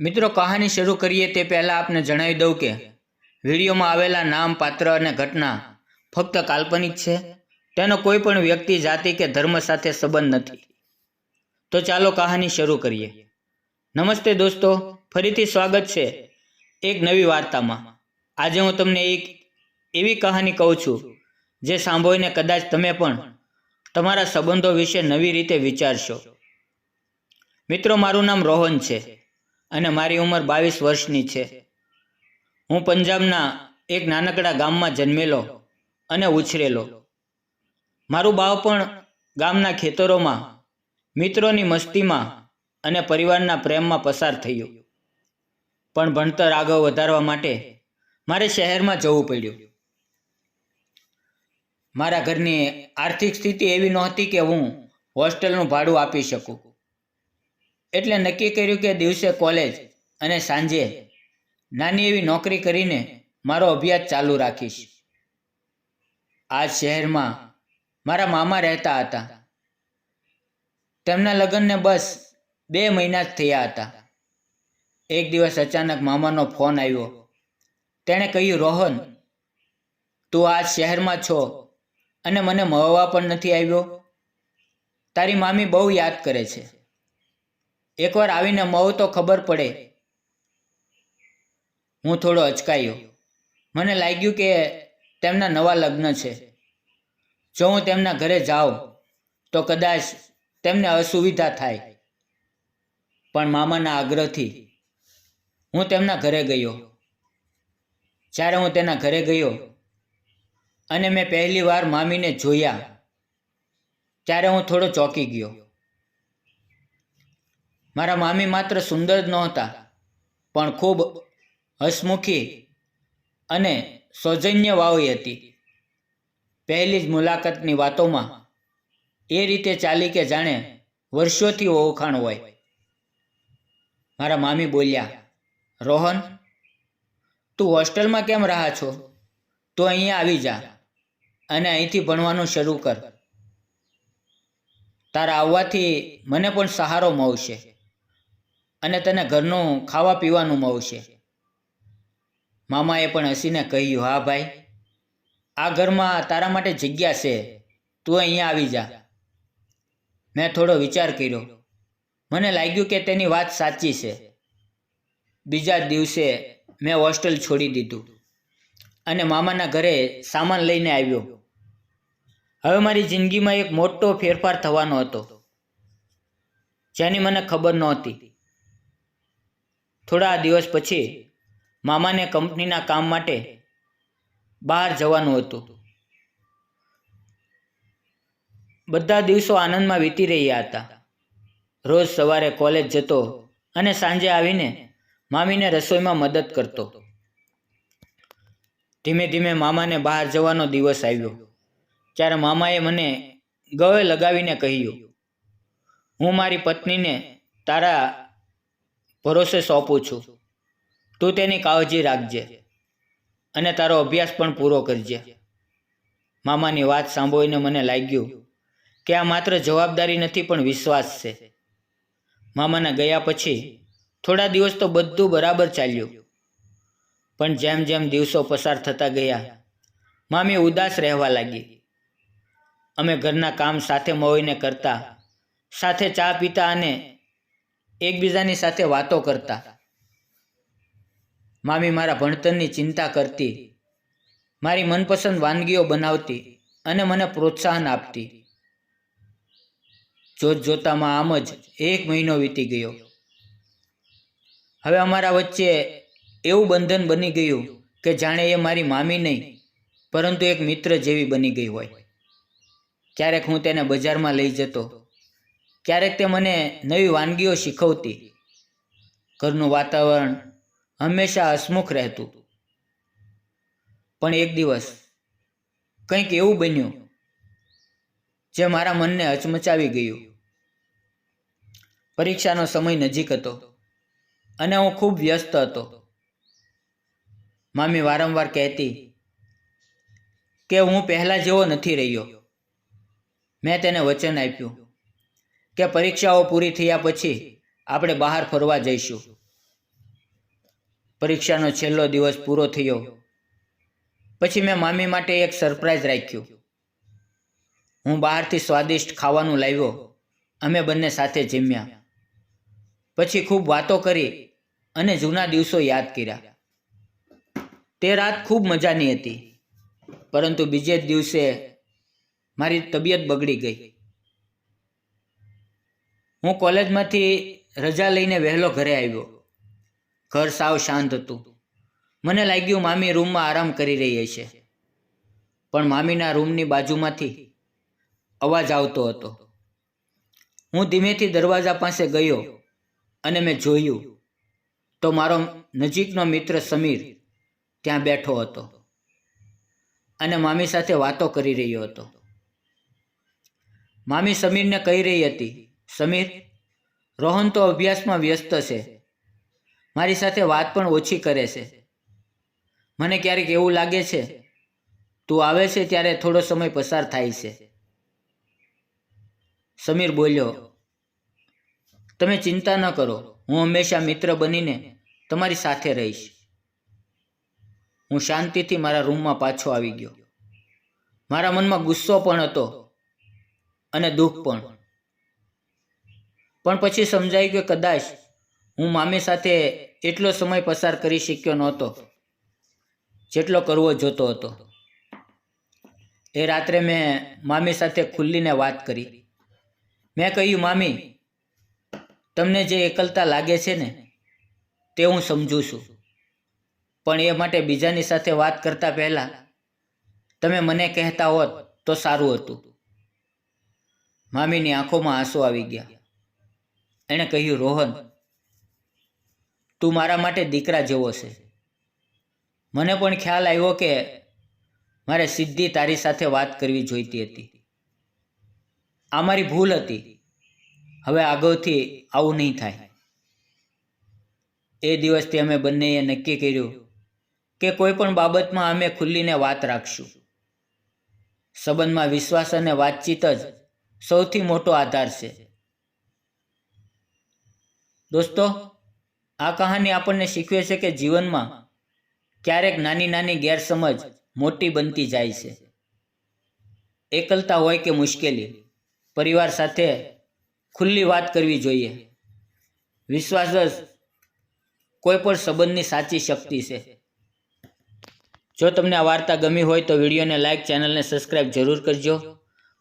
મિત્રો, કહાની શરૂ કરીએ તે પહેલાં આપને જણાવી દઉં કે વિડીયોમાં આવેલા નામ, પાત્ર અને ઘટના ફક્ત કાલ્પનિક છે. તેનો કોઈ પણ વ્યક્તિ, જાતિ કે ધર્મ સાથે સંબંધ નથી. તો ચાલો કહાની શરૂ કરીએ. નમસ્તે દોસ્તો, ફરીથી સ્વાગત છે એક નવી વાર્તામાં. આજે હું તમને એક એવી કહાની કહું છું જે સાંભળીને કદાચ તમે પણ તમારા સંબંધો વિશે નવી રીતે વિચારશો. મિત્રો, મારું નામ રોહન છે. અને મારી ઉંમર બાવીસ વર્ષની છે. હું પંજાબના એક નાનકડા ગામમાં જન્મેલો અને ઉછરેલો. મારું બાળપણ ગામના ખેતરોમાં, મિત્રોની મસ્તીમાં અને પરિવારના પ્રેમમાં પસાર થયું. પણ ભણતર આગળ વધારવા માટે મારે શહેરમાં જવું પડ્યું. મારા ઘરની આર્થિક સ્થિતિ એવી નહોતી કે હું હોસ્ટેલનું ભાડું આપી શકું. એટલે નક્કી કર્યું કે દિવસે કોલેજ અને સાંજે નાની એવી નોકરી કરીને મારો અભ્યાસ ચાલુ રાખીશ. આ શહેરમાં મારા મામા રહેતા હતા. તેમના લગ્નને બસ બે મહિના જ થયા હતા. એક દિવસ અચાનક મામાનો ફોન આવ્યો. તેણે કહ્યું, રોહન, તું આ શહેરમાં છો અને મને મળવા પણ નથી આવ્યો. તારી મામી બહુ યાદ કરે છે. એકવાર આવીને મળો તો ખબર પડે. હું થોડો અચકાયો. મને લાગ્યું કે તેમના નવા લગ્ન છે. જો હું તેમના ઘરે જાઉં, તો કદાચ તેમને અસુવિધા થાય. પણ મામાના આગ્રહથી હું તેમના ઘરે ગયો. જ્યારે હું તેના ઘરે ગયો અને મેં પહેલી વાર મામીને જોયા, ત્યારે હું થોડો ચોંકી ગયો. મારા મામી માત્ર સુંદર જ નહોતા, પણ ખૂબ હસમુખી અને સૌજન્ય વાવી હતી. પહેલી જ મુલાકાતની વાતોમાં એ રીતે ચાલી કે જાણે વર્ષોથી ઓળખાણ હોય. મારા મામી બોલ્યા, રોહન, તું હોસ્ટેલમાં કેમ રહા છો? તું અહીંયા આવી જા અને અહીંથી ભણવાનું શરૂ કર. તારા આવવાથી મને પણ સહારો મળશે. અને તને ઘરનું ખાવા પીવાનું મળશે. મામાએ પણ હસીને કહ્યું, હા ભાઈ, આ ઘરમાં તારા માટે જગ્યા છે. તું અહીંયા આવી જા. મેં થોડો વિચાર કર્યો. મને લાગ્યું કે તેની વાત સાચી છે. બીજા દિવસે મેં હોસ્ટેલ છોડી દીધું અને મામાના ઘરે સામાન લઈને આવ્યો. હવે મારી જિંદગીમાં એક મોટો ફેરફાર થવાનો હતો, જેની મને ખબર નહોતી. થોડા દિવસ પછી મામાને કંપનીના કામ માટે બહાર જવાનું હતું. બધા દિવસો આનંદમાં વીતી રહ્યા હતા. રોજ સવારે કોલેજ જતો અને સાંજે આવીને મામીને રસોઈમાં મદદ કરતો. ધીમે ધીમે મામાને બહાર જવાનો દિવસ આવ્યો, ત્યારે મામાએ મને ગળે લગાવીને કહ્યું, હું મારી પત્નીને તારા ભરોસે સોંપું છું તું તેની કાળજી રાખજે અને તારો અભ્યાસ પણ પૂરો કરજે. મામાની વાત સાંભળીને મને લાગ્યું કે આ માત્ર જવાબદારી નથી, પણ વિશ્વાસ છે. મામાના ગયા પછી થોડા દિવસ તો બધું બરાબર ચાલ્યું. પણ જેમ જેમ દિવસો પસાર થતા ગયા, મામી ઉદાસ રહેવા લાગી. અમે ઘરના કામ સાથે મળીને કરતા, સાથે ચા પીતા અને એકબીજાની સાથે વાતો કરતા. મામી મારા ભણતરની ચિંતા કરતી. મારી મનપસંદ વાનગીઓ બનાવતી અને મને પ્રોત્સાહન આપતી. જોત જોતામાં આમ જ એક મહિનો વીતી ગયો. હવે અમારા વચ્ચે એવું બંધન બની ગયું કે જાણે એ મારી મામી નહીં, પરંતુ એક મિત્ર જેવી બની ગઈ હોય. ક્યારેક હું તેને બજારમાં લઈ જતો ક્યારેક તે મને નવી વાનગીઓ શીખવતી. ઘરનું વાતાવરણ હંમેશા હસમુખ રહેતું. પણ એક દિવસ કંઈક એવું બન્યું જે મારા મનને હચમચાવી ગયું. પરીક્ષાનો સમય નજીક હતો અને હું ખૂબ વ્યસ્ત હતો. મામી વારંવાર કહેતી કે હું પહેલાં જેવો નથી રહ્યો. મેં તેને વચન આપ્યું. કે પરીક્ષાઓ પૂરી થયા પછી આપણે બહાર ફરવા જઈશું. પરીક્ષાનો છેલ્લો દિવસ પૂરો થયો. પછી મેં મામી માટે એક સરપ્રાઈઝ રાખ્યું. હું બહારથી સ્વાદિષ્ટ ખાવાનું લાવ્યો. અમે બંને સાથે જમ્યા. પછી ખૂબ વાતો કરી અને જૂના દિવસો યાદ કર્યા. તે રાત ખૂબ મજાની હતી, પરંતુ બીજે જ દિવસે મારી તબિયત બગડી ગઈ. હું કોલેજમાંથી રજા લઈને વહેલો ઘરે આવ્યો. ઘર સાવ શાંત હતું. મને લાગ્યું મામી રૂમમાં આરામ કરી રહી છે પણ મામીના રૂમની બાજુમાંથી અવાજ આવતો હતો. હું ધીમેથી દરવાજા પાસે ગયો અને મેં જોયું તો મારો નજીકનો મિત્ર સમીર ત્યાં બેઠો હતો અને મામી સાથે વાતો કરી રહ્યો હતો. મામી સમીરને કહી રહી હતી સમીર, રોહન તો અભ્યાસમાં વ્યસ્ત છે. મારી સાથે વાત પણ ઓછી કરે છે. મને ક્યારેક એવું લાગે છે, તું આવે છે ત્યારે થોડો સમય પસાર થાય છે. સમીર બોલ્યો, તમે ચિંતા ન કરો, હું હંમેશા મિત્ર બનીને તમારી સાથે રહીશ. હું શાંતિથી મારા રૂમમાં પાછો આવી ગયો. મારા મનમાં ગુસ્સો પણ હતો અને દુઃખ પણ. પણ પછી સમજાયું કે કદાચ હું મામી સાથે એટલો સમય પસાર કરી શક્યો નહોતો, જેટલો કરવો જોતો હતો. એ રાત્રે મેં મામી સાથે ખુલ્લીને વાત કરી. મેં કહ્યું, મામી, તમને જે એકલતા લાગે છે ને, તે હું સમજું છું. પણ એ માટે બીજાની સાથે વાત કરતા પહેલાં તમે મને કહેતા હોત તો સારું હતું. મામીની આંખોમાં આંસુ આવી ગયા. એણે કહ્યું, રોહન, તું મારા માટે દીકરા જેવો છે. મને પણ ખ્યાલ આવ્યો કે મારે સીધી તારી સાથે વાત કરવી જોઈતી હતી. આ મારી ભૂલ હતી. હવે આગળથી આવું નહીં થાય. એ દિવસથી અમે બંનેએ નક્કી કર્યું કે કોઈ પણ બાબતમાં અમે ખુલ્લીને વાત રાખશું. સંબંધમાં વિશ્વાસ અને વાતચીત જ સૌથી મોટો આધાર છે. દોસ્તો, આ કહાની આપણને શીખવે છે કે જીવનમાં ક્યારેક નાની નાની ગેરસમજ મોટી બનતી જાય છે. એકલતા હોય કે મુશ્કેલી, પરિવાર સાથે ખુલ્લી વાત કરવી જોઈએ. વિશ્વાસ જ કોઈ પણ સંબંધની સાચી શક્તિ છે. જો તમને આ વાર્તા ગમી હોય તો વિડીયોને લાઇક ચેનલને સબસ્ક્રાઈબ જરૂર કરજો.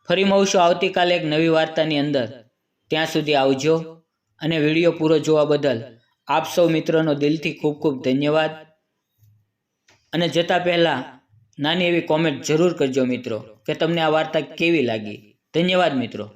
ફરી મળશું આવતીકાલે એક નવી વાર્તાની અંદર. ત્યાં સુધી આવજો. અને વીડિયો પૂરો જોવા બદલ આપ સૌ મિત્રોનો દિલથી ખૂબ ખૂબ ધન્યવાદ. અને જતા પહેલાં નાની એવી કોમેન્ટ જરૂર કરજો મિત્રો, કે તમને આ વાર્તા કેવી લાગી. ધન્યવાદ મિત્રો.